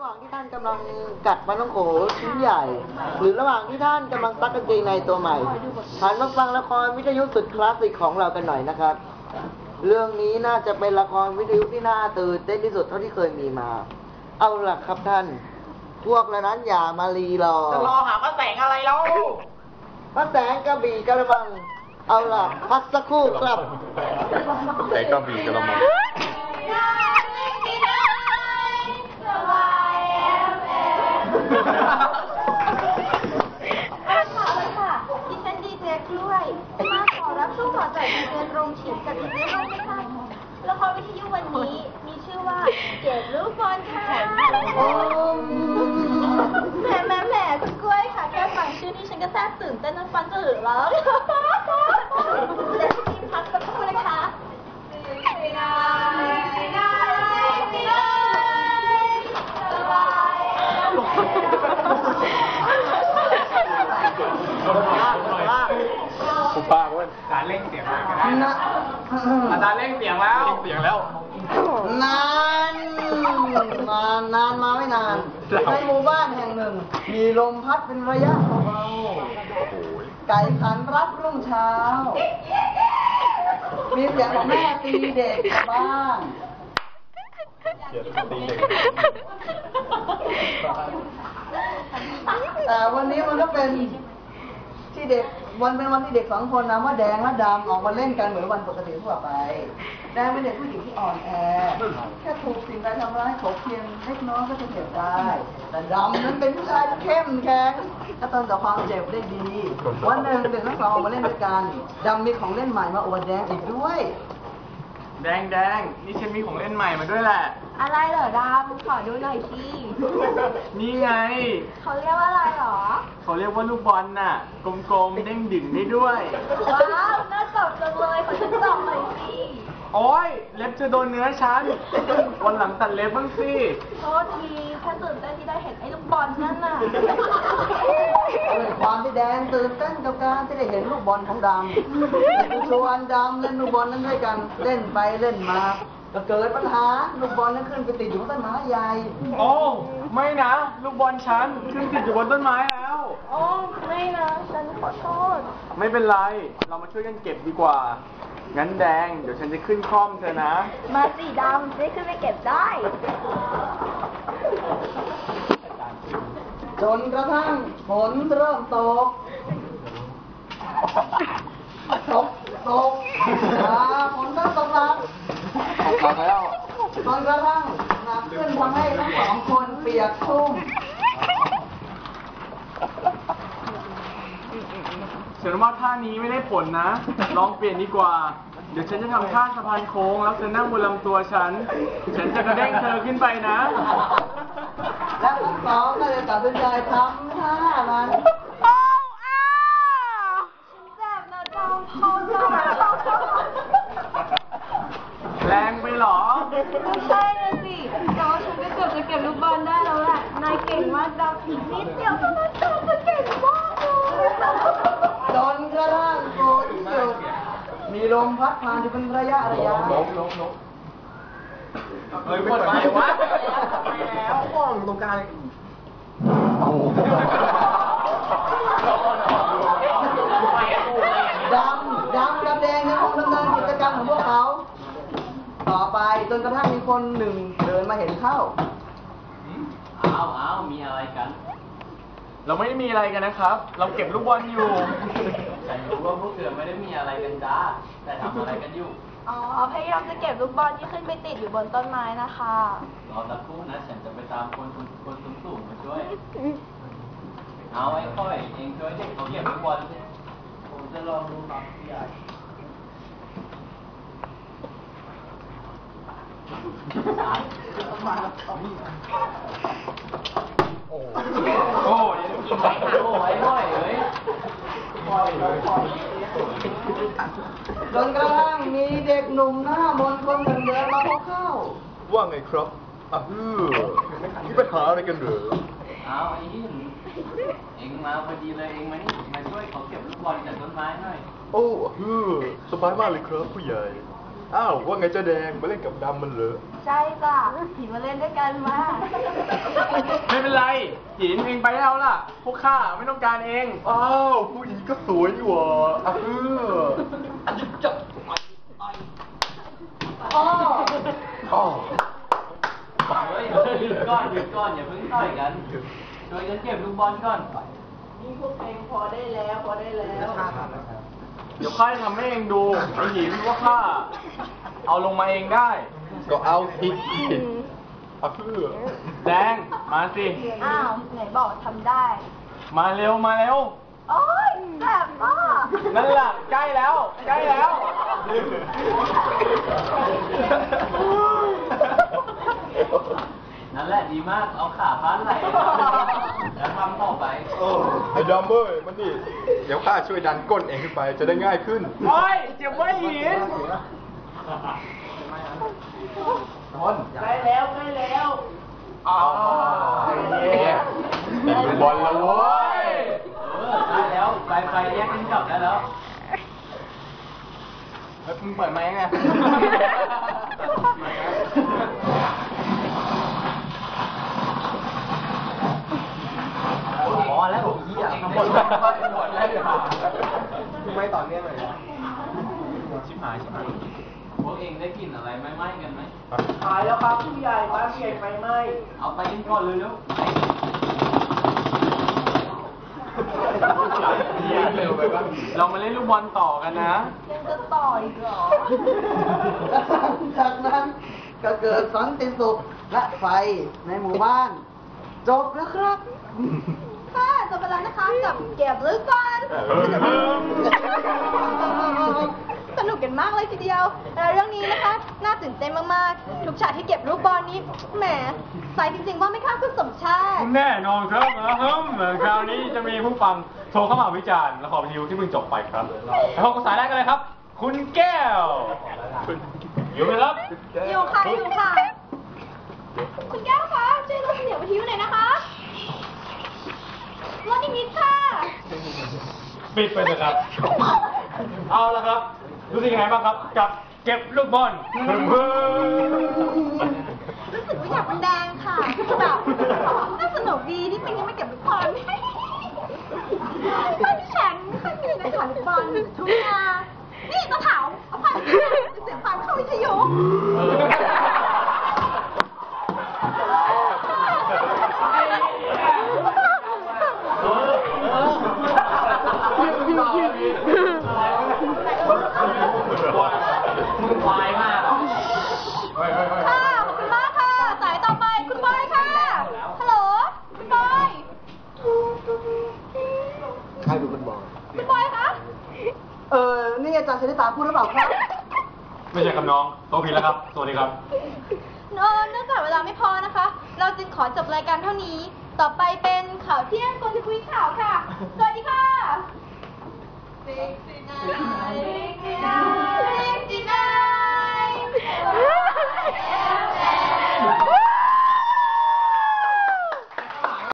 ระหว่างที่ท่านกำลังกัดปลาท้องโขชิ้นใหญ่ หรือระหว่างที่ท่านกำลังซักกางเกงในตัวใหม่หันมาฟังละครวิทยุสุดคลาสสิกของเรากันหน่อยนะครับ เรื่องนี้น่าจะเป็นละครวิทยุที่น่าตื่นเต้นที่สุดเท่าที่เคยมีมา เอาล่ะครับท่าน พวกเหล่านั้นอย่ามารีรอจะรอหาพระแสงอะไรแล้วพระแสงกระบี่กระบัง เอาล่ะพักสักครู่ครับแต่ก็บีกระมังค่ะเล ดิฉันดีเจกล้วย มาขอรับช่วงต่อจากดีเจโรงเฉียนกับดีเจโรงค่ะละครวิทยุวันนี้มีชื่อว่าเจ็ดลูกบอลค่ะแหมแหมแหมคุณกล้วยค่ะ แค่ฟังชื่อนี่ฉันก็แทบตื่นเต้นน้ำฟันจะหลือแล้วเดี๋ยวทีมพักสักครู่นะคะไม่ได้ไม่ได้ไม่ได้สบาย คุณป้าเว้ย อาจารย์เร่ง เสียงมากก็ได้นะอาจารย์เร่งเสียงแล้วเสียงแล้ว นานนานนานมาไม่นาน ในหมู่บ้านแห่งหนึ่ง มีลมพัดเป็นระยะเบาๆไก่ขันรับรุ่งเช้า มีเสียงของแม่ตีเด็กบ้างเดี๋ยวตีเด็กแต่วันนี้มันก็เป็นที่ เด็กวันเป็นวันที่เด็กสองคนนะว่าแดงและดำออกมาเล่นกันเหมือนวันปกติทั่วไปแดงเป็นเด็กผู้หญิงที่อ่อนแอแค่ถูกสิ่งใดทำร้ายขบเพียงเล็กน้อยก็จะเจ็บได้แต่ดำนั้นเป็นผู้ชายที่เข้มแข็งก็ต้านต่อความเจ็บได้ดี วันหนึ่งเด็กทั้งสองออกมาเล่นด้วยกันดำมีของเล่นใหม่มาอวดแดงอีกด้วย แดงแดงนี่ฉันมีของเล่นใหม่มาด้วยแหละ อะไรเหรอดำขอดูหน่อยสินี่ไง เขาเรียกว่าอะไรเหรอ เขาเรียกว่าลูกบอลน่ะ กลมๆเด้งดึงได้ด้วยว้าว น่าจับจังเลย ขอฉันจับหน่อยสิ โอ้ยเล็บจะโดนเนื้อฉัน วันหลังตัดเล็บบ้างสิโทษทีแค่ตื่นเต้นที่ได้เห็นไอ้ลูกบอลนั่นน่ะด้วยความที่แดงตื่นเต้นกับการที่ได้เห็นลูกบอลของดำชวนดำเล่นลูกบอลนั้นด้วยกันเล่นไปเล่นมาก็เกิดปัญหาลูกบอลนั้นขึ้นไปติดอยู่บนต้นไม้ใหญ่โอ้ไม่นะ ลูกบอลฉันขึ้นติดอยู่บนต้นไม้แล้วโอ้ไม่นะฉันขอโทษ ไม่เป็นไร เรามาช่วยกันเก็บดีกว่า งั้นแดง เดี๋ยวฉันจะขึ้นคล่อมเธอนะ มาสีดำจะได้ขึ้นไปเก็บได้ จนกระทั่งฝนเริ่มตก ตก ตกอ่าฝนเริ่มตกหนักเอาแล้วจนกระทั่งหนักขึ้นทำให้ทั้งสองคนเปียกชุ่ม ฉันว่าท่านี้ไม่ได้ผลนะ ลองเปลี่ยนดีกว่า เดี๋ยวฉันจะทำท่าสะพานโค้ง แล้วเธอนั่งบนลำตัวฉัน ฉันจะกระเด้งเธอขึ้นไปนะ และทั้งสองก็เลยตัดสินใจทำท่านั้นแสบนะดำพอจะแรงไปเหรอ ไม่ใช่นะสิแต่ว่าฉันก็เกือบจะเก็บลูกบอลได้แล้วแหละ นายเก่งมากดำอีกนิดเดียวเท่านั้นดำจะเก่งมากเลย จนกระทั่งฝนหยุด มีลมพัดผ่านอยู่เป็นระยะระยะเฮ้ยหมดไปวะแล้วห้องตรงกลางดำดำกับแดงยังคงดำเนินกิจกรรมของพวกเขา ต่อไปจนกระทั่งมีคนหนึ่งเดินมาเห็นเข้าอ้าวอ้าวมีอะไรกัน เราไม่ได้มีอะไรกันนะครับ เราเก็บลูกบอลอยู่ ฉันรู้ว่าพวกเธอไม่ได้มีอะไรกันจ้า แต่ทำอะไรกันอยู่ อ๋อพยายามจะเก็บลูกบอลที่ขึ้นไปติดอยู่บนต้นไม้นะคะ รอสักครู่นะ ฉันจะไปตามคนสูงคนสูงสูงมาช่วย เอาไอ้ค่อยเองช่วยเด็กเขาเก็บลูกบอลสิผมจะลองดูครับพี่ใหญ่ โอ้ย โอ้ยไอ้ค่อยเอ้ย จนกระทั่งมีเด็กหนุ่มหน้ามนต์คนหนึ่งเดินมาพบเข้า ว่าไงครับอะฮือมีปัญหาอะไรกันเหรอเอาไอ้หินเองมาพอดีเลยเองมานี่มาช่วยเขาเก็บลูกบอลจากต้นไม้หน่อย โอ้ฮือสบายมากเลยครับผู้ใหญ่ อ้าวว่าไงเจ้าแดงมาเล่นกับดำมันเหรอ ใช่จ้ะผีมาเล่นด้วยกันมา ไม่เป็นไรหินเองไปแล้วล่ะ พวกข้าไม่ต้องการเอง อ้าวผู้หญิงก็สวยนี่หว่าอะเอออ้ออ้าวเฮ้ยหยุดก่อนหยุดก่อนอย่าเพิ่งต่อยกันช่วยกันเก็บลูกบอลก่อน นี่พวกเองพอได้แล้วพอได้แล้ว เดี๋ยวข้าจะทำให้เองดูไอ้หินว่าข้า เอาลงมาเองได้ ก็เอาสิอะเออแดงมาสิ อ้าว ไหนบอกทำได้ มาเร็วมาเร็ว โอ๊ยแสบมากนั่นแหละใกล้แล้ว ใกล้แล้ว นั่นแหละดีมาก เอาขาพันไหล่แล้วทำต่อไป โอ้ไอ้ดอมเบอร์มันนี่ เดี๋ยวข้าช่วยดันก้นเองขึ้นไปจะได้ง่ายขึ้น โอ้ยเจ็บไว้หิน ได้แล้วได้แล้วอ๋อเป็นบอลแล้วเว้ยเออได้แล้วไปไปแยกกันกลับได้แล้วเฮ้ยมึงเปิดไหมค์ไงพอแล้วเหี้ยหมดแล้วหมดแล้วไม่ต่อเนื่องเลยชิบหายชิบหาย พวกเองได้กลิ่นอะไรไหม้ๆกันไหมหายแล้วครับผู้ใหญ่บ้านผู้ใหญ่ไฟไหม้เอาไปกินก่อนเลยเร็วเรามาเล่นลูกบอลต่อกันนะยังจะต่ออีกเหรอจากนั้นก็เกิดสันติสุขและไฟในหมู่บ้าน จบแล้วครับค่ะจบไปแล้วนะคะกับเก็บลึกก่อน สนุกกันมากเลยทีเดียวแล้วเรื่องนี้นะคะน่าตื่นเต้นมากๆ ทุกฉากที่เก็บลูกบอลนี้แหมใสจริงๆว่าไม่ค่ะคุณสมชาติ แน่นอนครับนะฮึมคราวนี้จะมีผู้ฟังโทรเข้ามาวิจารณ์ละครวิทยุที่เพิ่งจบไปครับแล้วพบกับสายแรกกันเลยครับ คุณแก้ว อยู่ไหมครับ อยู่ค่ะอยู่ค่ะ คุณแก้วคะช่วยลดเสียงวิทยุหน่อยนะคะลดอีกนิดค่ะ ปิดไปเลยครับ เอาละครับ รู้สึกยังไงบ้างครับ กับเก็บลูกบอลเพิ่มเพิ่ม รู้สึกว่าอยากเป็นแดงค่ะแบบน่าสนุกดีที่เป็นยังไม่เก็บลูกบอลบ้านที่ฉันเคยมีนักข่าวลูกบอลทุกงานนี่ตะเถาเอาพันเสียงฟังเข้าวิทยุ ควายมาก ค่ะขอบคุณมากค่ะ สายต่อไปคุณบอยค่ะ ฮัลโหล คุณบอย ใครเป็นคนบอก คุณบอยคะ เออ นี่อาจารย์ชนิตาพูดหรือเปล่าครับ ไม่ใช่ครับน้องโตผิดแล้วครับ สวัสดีครับเออเนื่องจากเวลาไม่พอนะคะ เราจึงขอจบรายการเท่านี้ ต่อไปเป็นข่าวเที่ยงคนจะคุยข่าวค่ะ สวัสดีค่ะ